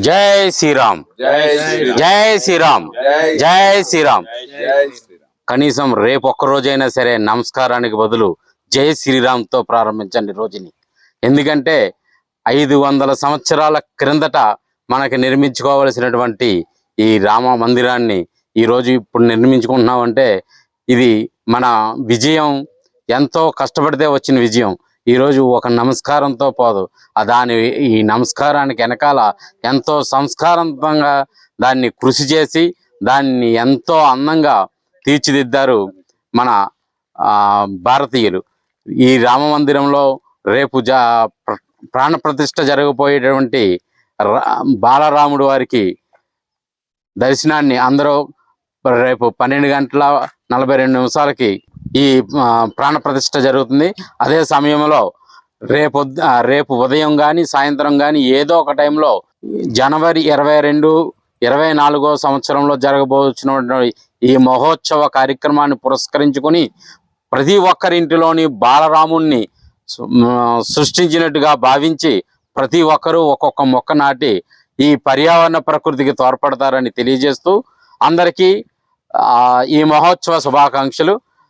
జై శ్రీరామ్. జై శ్రీరామ్. జై శ్రీరామ్. కనీసం రేపు ఒక్క రోజైనా సరే నమస్కారానికి బదులు జై శ్రీరామ్తో ప్రారంభించండి రోజుని. ఎందుకంటే ఐదు వందల సంవత్సరాల క్రిందట మనకి నిర్మించుకోవలసినటువంటి ఈ రామ మందిరాన్ని ఈరోజు ఇప్పుడు నిర్మించుకుంటున్నామంటే ఇది మన విజయం ఎంతో కష్టపడితే వచ్చిన విజయం. ఈరోజు ఒక నమస్కారంతో పోదు. దాని ఈ నమస్కారానికి వెనకాల ఎంతో సంస్కారవంతంగా దాన్ని కృషి చేసి దాన్ని ఎంతో అందంగా తీర్చిదిద్దారు మన భారతీయులు. ఈ రామ మందిరంలో రేపు జా ప్రాణప్రతిష్ఠ జరగబోయేటటువంటి రా- బాలరాముడు వారికి దర్శనాన్ని అందరూ రేపు పన్నెండు గంటల నలభై రెండు నిమిషాలకి ఈ ప్రాణ ప్రతిష్ఠ జరుగుతుంది. అదే సమయంలో రేపు రేపు ఉదయం కానీ సాయంత్రం కానీ ఏదో ఒక టైంలో జనవరి ఇరవై రెండు ఇరవై నాలుగో సంవత్సరంలో జరగబోతున్నటువంటి ఈ మహోత్సవ కార్యక్రమాన్ని పురస్కరించుకొని ప్రతి ఒక్కరింటిలోని బాలరాముణ్ణి సృష్టించినట్టుగా భావించి ప్రతి ఒక్కరూ ఒక్కొక్క మొక్క నాటి ఈ పర్యావరణ ప్రకృతికి తోడ్పడతారని తెలియజేస్తూ అందరికీ ఈ మహోత్సవ శుభాకాంక్షలు.